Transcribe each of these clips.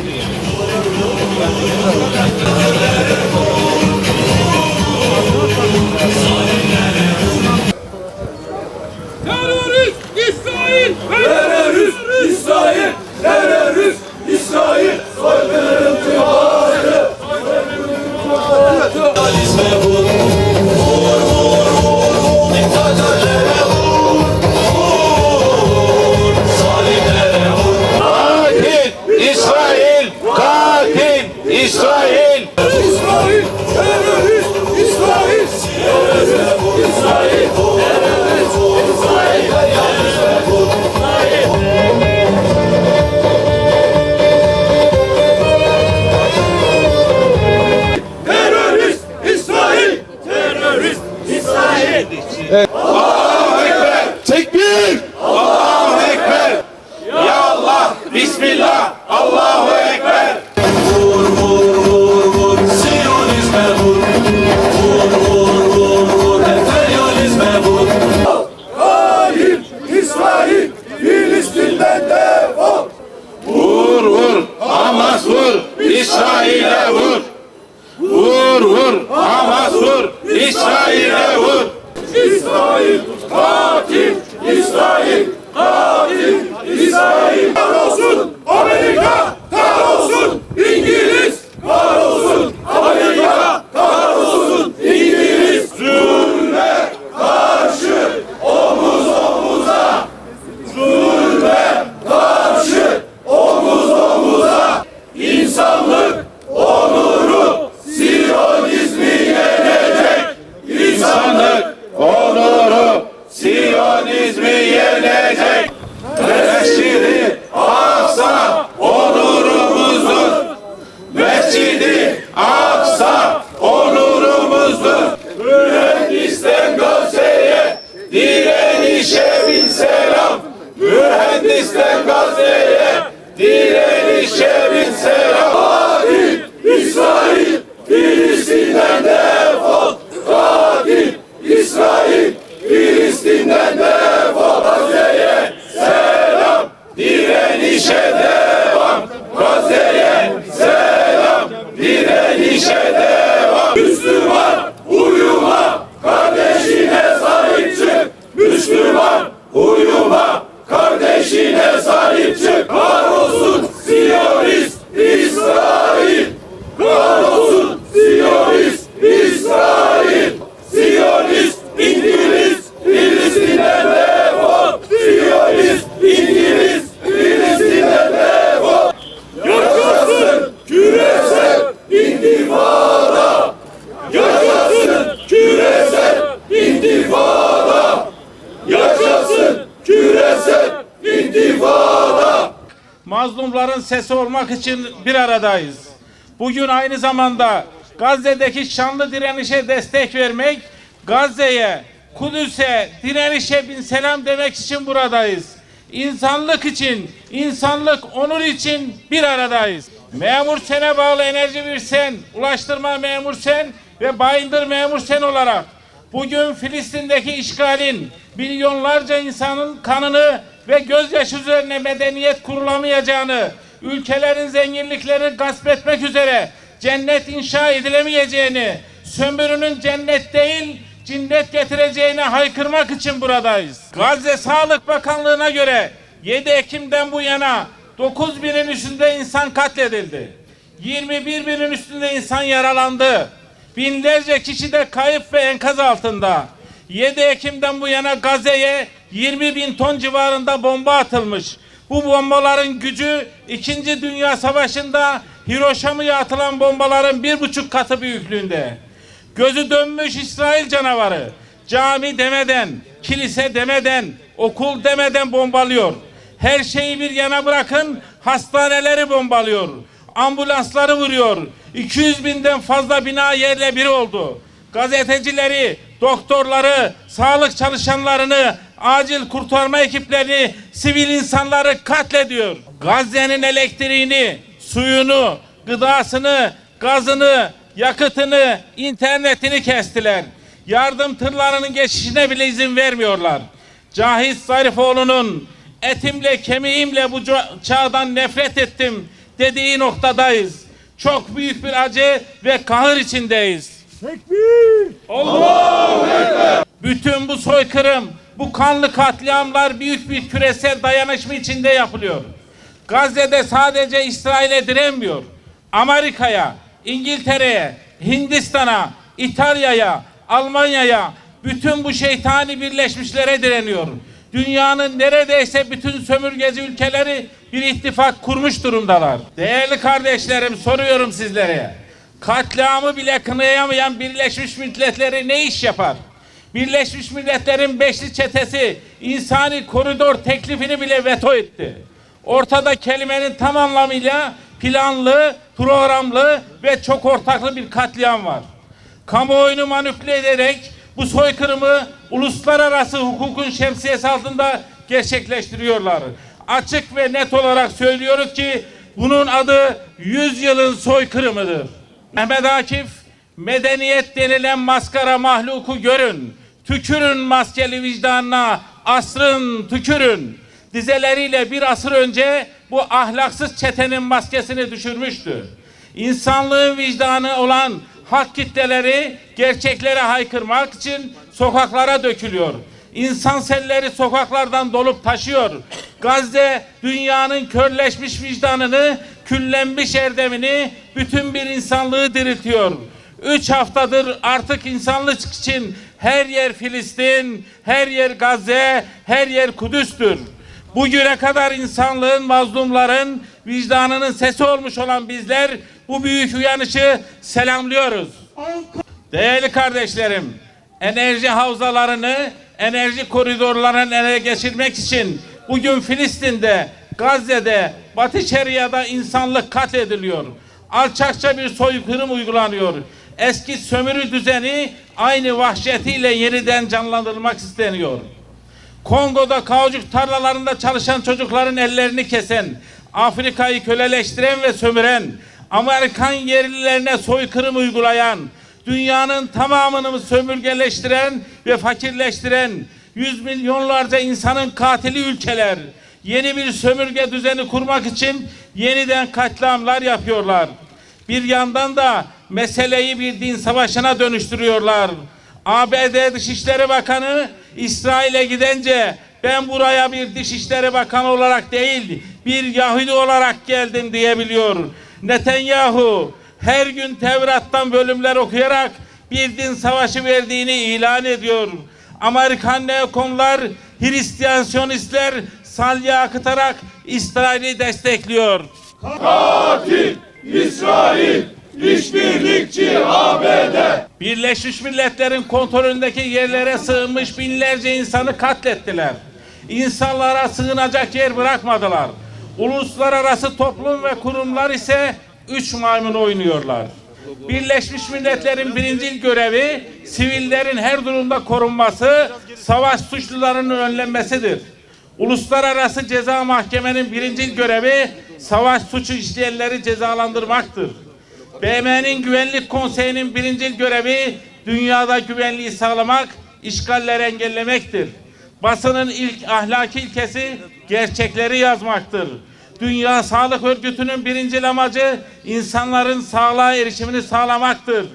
dinheiro. İsrail katil İsrail katil İsrail Kahrolsun Amerika Kahrolsun İngiliz Kahrolsun Amerika Kahrolsun İngiliz Zulme karşı omuz omuza Zulme karşı omuz omuza İnsanlık onuru Siyonizmi yenecek İnsanlık Onuru Siyonizmi yenecek! Mescidi Aksa onurumuzdur! Mescidi Aksa onurumuzdur! Mühendisten Gazze'ye direnişe bin selam! Mühendisten Gazze'ye direnişe bin selam! Katil İsrail Filistin'den defol Katil İsrail Filistin'den defol Gazze'ye selam Direnişe devam! Gazze'ye selam! Direnişe devam! Müslüman uyuma kardeşine sahip çık Müslüman uyuma kardeşine sahip çık Kahrolsun Siyonist İsrail Kahrolsun Siyonist İsrail Siyonist İngiliz Filistin'den defol Siyonist İngiliz Filistin'den defol Yaşasın küresel intifada Yaşasın küresel intifada Yaşasın küresel intifada mazlumların sesi olmak için bir aradayız. Bugün aynı zamanda Gazze'deki şanlı direnişe destek vermek, Gazze'ye, Kudüs'e, direnişe bin selam demek için buradayız. İnsanlık için, insanlık onur için bir aradayız. Memur Sen'e bağlı Enerji Bir Sen, Ulaştırma Memur Sen ve Bayındır Memur Sen olarak bugün Filistin'deki işgalin milyonlarca insanın kanını ve gözyaşı üzerine medeniyet kurulamayacağını, ülkelerin zenginliklerini gasp etmek üzere cennet inşa edilemeyeceğini, sömürünün cennet değil cinnet getireceğine haykırmak için buradayız. Gazze Sağlık Bakanlığı'na göre 7 Ekim'den bu yana 9 binin üstünde insan katledildi. 21 binin üstünde insan yaralandı. Binlerce kişi de kayıp ve enkaz altında. 7 Ekim'den bu yana Gazze'ye 20 bin ton civarında bomba atılmış. Bu bombaların gücü 2. Dünya Savaşı'nda Hiroşima'ya atılan bombaların bir buçuk katı büyüklüğünde. Gözü dönmüş İsrail canavarı. Cami demeden, kilise demeden, okul demeden bombalıyor. Her şeyi bir yana bırakın hastaneleri bombalıyor. Ambulansları vuruyor. 200 binden fazla bina yerle bir oldu. Gazetecileri, doktorları, sağlık çalışanlarını, acil kurtarma ekiplerini, sivil insanları katlediyor. Gazze'nin elektriğini, suyunu, gıdasını, gazını, yakıtını, internetini kestiler. Yardım tırlarının geçişine bile izin vermiyorlar. Cahit Zarifoğlu'nun etimle kemiğimle bu çağdan nefret ettim dediği noktadayız. Çok büyük bir acı ve kahır içindeyiz. Bütün bu soykırım, bu kanlı katliamlar büyük bir küresel dayanışma içinde yapılıyor. Gazze'de sadece İsrail'e direnmiyor. Amerika'ya, İngiltere'ye, Hindistan'a, İtalya'ya, Almanya'ya, bütün bu şeytani birleşmişlere direniyor. Dünyanın neredeyse bütün sömürgeci ülkeleri bir ittifak kurmuş durumdalar. Değerli kardeşlerim soruyorum sizlere. Katliamı bile kınayamayan Birleşmiş Milletleri ne iş yapar? Birleşmiş Milletler'in beşli çetesi insani koridor teklifini bile veto etti. Ortada kelimenin tam anlamıyla planlı, programlı ve çok ortaklı bir katliam var. Kamuoyunu manipüle ederek bu soykırımı uluslararası hukukun şemsiyesi altında gerçekleştiriyorlar. Açık ve net olarak söylüyoruz ki bunun adı 100 yılın soykırımıdır. Mehmet Akif medeniyet denilen maskara mahluku görün. Tükürün maskeli vicdanına, asrın tükürün. Dizeleriyle bir asır önce bu ahlaksız çetenin maskesini düşürmüştü. İnsanlığın vicdanı olan hak kitleleri gerçeklere haykırmak için sokaklara dökülüyor. İnsan selleri sokaklardan dolup taşıyor. Gazze dünyanın körleşmiş vicdanını, küllenmiş erdemini, bütün bir insanlığı diriltiyor. Üç haftadır artık insanlık için her yer Filistin, her yer Gazze, her yer Kudüs'tür. Bugüne kadar insanlığın, mazlumların vicdanının sesi olmuş olan bizler bu büyük uyanışı selamlıyoruz. Değerli kardeşlerim, enerji havzalarını, enerji koridorlarını ele geçirmek için bugün Filistin'de, Gazze'de, Batı Şeria'da insanlık katlediliyor. Alçakça bir soykırım uygulanıyor. Eski sömürü düzeni aynı vahşetiyle yeniden canlandırılmak isteniyor. Kongo'da kaucuk tarlalarında çalışan çocukların ellerini kesen, Afrika'yı köleleştiren ve sömüren, Amerikan yerlilerine soykırım uygulayan, dünyanın tamamını sömürgeleştiren ve fakirleştiren, yüz milyonlarca insanın katili ülkeler, yeni bir sömürge düzeni kurmak için yeniden katliamlar yapıyorlar. Bir yandan da meseleyi bir din savaşına dönüştürüyorlar. ABD Dışişleri Bakanı İsrail'e gidince ben buraya bir Dışişleri Bakanı olarak değil bir Yahudi olarak geldim diyebiliyor. Netanyahu her gün Tevrat'tan bölümler okuyarak bir din savaşı verdiğini ilan ediyor. Amerikan neokonlar, Hristiyan Siyonistler salya akıtarak İsrail'i destekliyor. Katil İsrail, işbirlikçi ABD. Birleşmiş Milletler'in kontrolündeki yerlere sığınmış binlerce insanı katlettiler. İnsanlara sığınacak yer bırakmadılar. Uluslararası toplum ve kurumlar ise üç maymun oynuyorlar. Birleşmiş Milletler'in birincil görevi sivillerin her durumda korunması, savaş suçlularının önlenmesidir. Uluslararası Ceza Mahkemenin birincil görevi savaş suçu işleyenleri cezalandırmaktır. BM'nin Güvenlik Konseyi'nin birincil görevi dünyada güvenliği sağlamak, işgalleri engellemektir. Basının ilk ahlaki ilkesi gerçekleri yazmaktır. Dünya Sağlık Örgütü'nün birincil amacı insanların sağlığa erişimini sağlamaktır.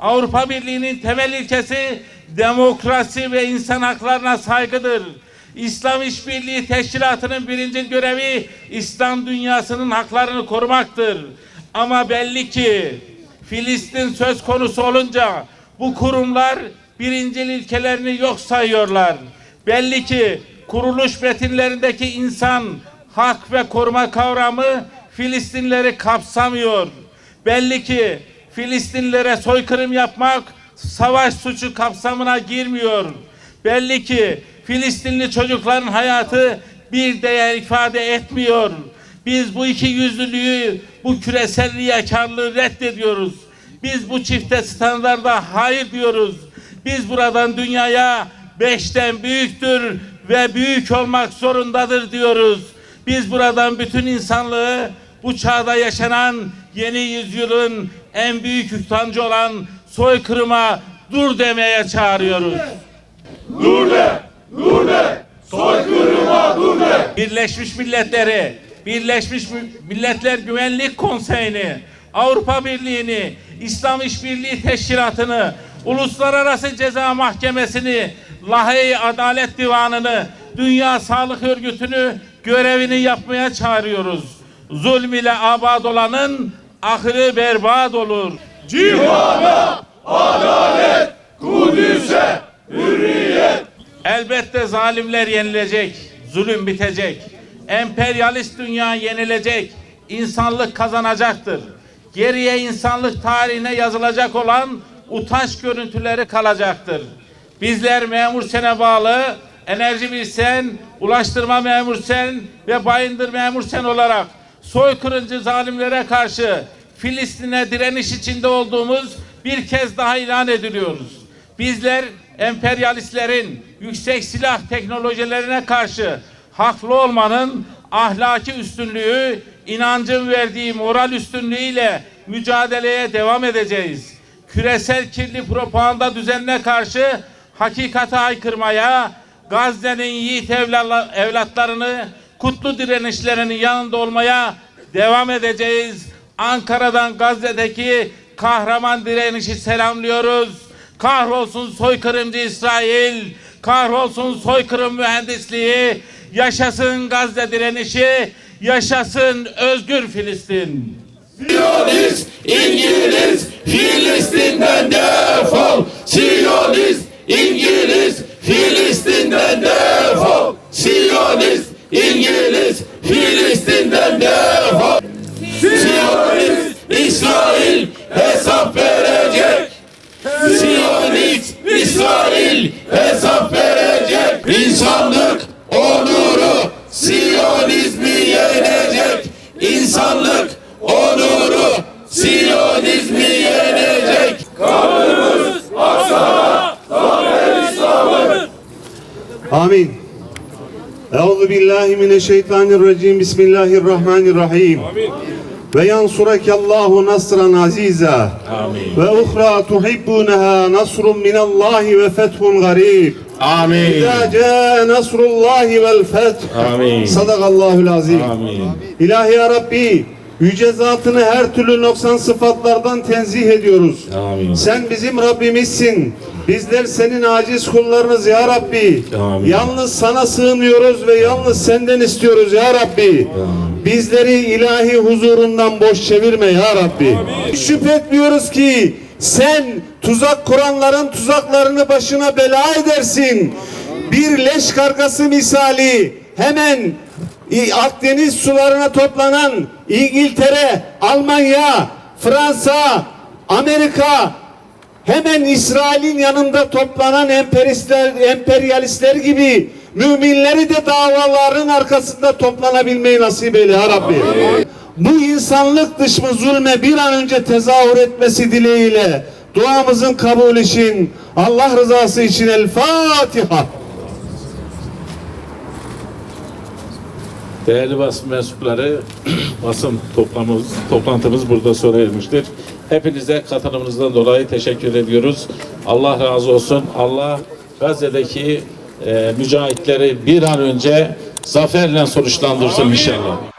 Avrupa Birliği'nin temel ilkesi demokrasi ve insan haklarına saygıdır. İslam İşbirliği Teşkilatı'nın birincil görevi İslam dünyasının haklarını korumaktır. Ama belli ki Filistin söz konusu olunca bu kurumlar birincil ilkelerini yok sayıyorlar. Belli ki kuruluş metinlerindeki insan, hak ve koruma kavramı Filistinleri kapsamıyor. Belli ki Filistinlilere soykırım yapmak savaş suçu kapsamına girmiyor. Belli ki Filistinli çocukların hayatı bir değer ifade etmiyor. Biz bu iki yüzlülüğü, bu küresel riyakarlığı reddediyoruz. Biz bu çifte standarda hayır diyoruz. Biz buradan dünyaya beşten büyüktür ve büyük olmak zorundadır diyoruz. Biz buradan bütün insanlığı bu çağda yaşanan yeni yüzyılın en büyük utancı olan soykırıma dur demeye çağırıyoruz. Dur de, dur de, soykırıma dur de. Birleşmiş Milletleri Birleşmiş Milletler Güvenlik Konseyi'ni, Avrupa Birliği'ni, İslam İşbirliği Teşkilatı'nı, Uluslararası Ceza Mahkemesi'ni, Lahey Adalet Divanı'nı, Dünya Sağlık Örgütü'nü görevini yapmaya çağırıyoruz. Zulm ile abad olanın ahırı berbat olur. Cihana, adalet, Kudüs'e, hürriyet. Elbette zalimler yenilecek, zulüm bitecek. Emperyalist dünya yenilecek, insanlık kazanacaktır. Geriye insanlık tarihine yazılacak olan utanç görüntüleri kalacaktır. Bizler memur sene bağlı, enerji bilsen, ulaştırma memur sen ve bayındır memur sen olarak soykırıcı zalimlere karşı Filistin'e direniş içinde olduğumuz bir kez daha ilan ediliyoruz. Bizler emperyalistlerin yüksek silah teknolojilerine karşı haklı olmanın ahlaki üstünlüğü, inancın verdiği moral üstünlüğüyle mücadeleye devam edeceğiz. Küresel kirli propaganda düzenine karşı hakikate aykırmaya, Gazze'nin yiğit evla- evlatlarını kutlu direnişlerinin yanında olmaya devam edeceğiz. Ankara'dan Gazze'deki kahraman direnişi selamlıyoruz. Kahrolsun soykırımcı İsrail, kahrolsun soykırım mühendisliği, yaşasın Gazze direnişi, yaşasın özgür Filistin. Siyonist, İngiliz, Filistin'den defol. Siyonist, İngiliz, Filistin'den defol. Siyonist, İngiliz, Filistin'den defol. Siyonist, İsrail hesap verecek. Siyonist, İsrail hesap verecek. İnsanlık onuru Siyonizmi yenecek. İnsanlık onuru Siyonizmi yenecek. Kanımız aksana zafer İslam'ın. Amin. Euzu billahi mineşşeytanirracim. Bismillahirrahmanirrahim. Amin ve yansurekallahu nasran aziza Amin. ve uhra tuhibbunaha nasrun minallahi ve fethun garib Amin. İzâ câ nasrullahi vel feth. Amin. Sadakallahul azim. Amin. İlahi ya Rabbi Yüce zatını her türlü noksan sıfatlardan tenzih ediyoruz. Amin. Sen bizim Rabbimizsin. Bizler senin aciz kullarınız ya Rabbi. Amin. Yalnız sana sığınıyoruz ve yalnız senden istiyoruz ya Rabbi. Amin. Bizleri ilahi huzurundan boş çevirme ya Rabbi. Şüphe etmiyoruz ki sen tuzak kuranların tuzaklarını başına bela edersin. Bir leş kargası misali hemen Akdeniz sularına toplanan İngiltere, Almanya, Fransa, Amerika hemen İsrail'in yanında toplanan emperistler, emperyalistler gibi müminleri de davaların arkasında toplanabilmeyi nasip eyle ya Rabbi. Bu insanlık dışı zulme bir an önce tezahür etmesi dileğiyle duamızın kabul için Allah rızası için El Fatiha. Değerli basın mensupları, basın toplamımız, toplantımız burada sona ermiştir. Hepinize katılımınızdan dolayı teşekkür ediyoruz. Allah razı olsun. Allah Gazze'deki e, mücahitleri bir an önce zaferle sonuçlandırsın inşallah.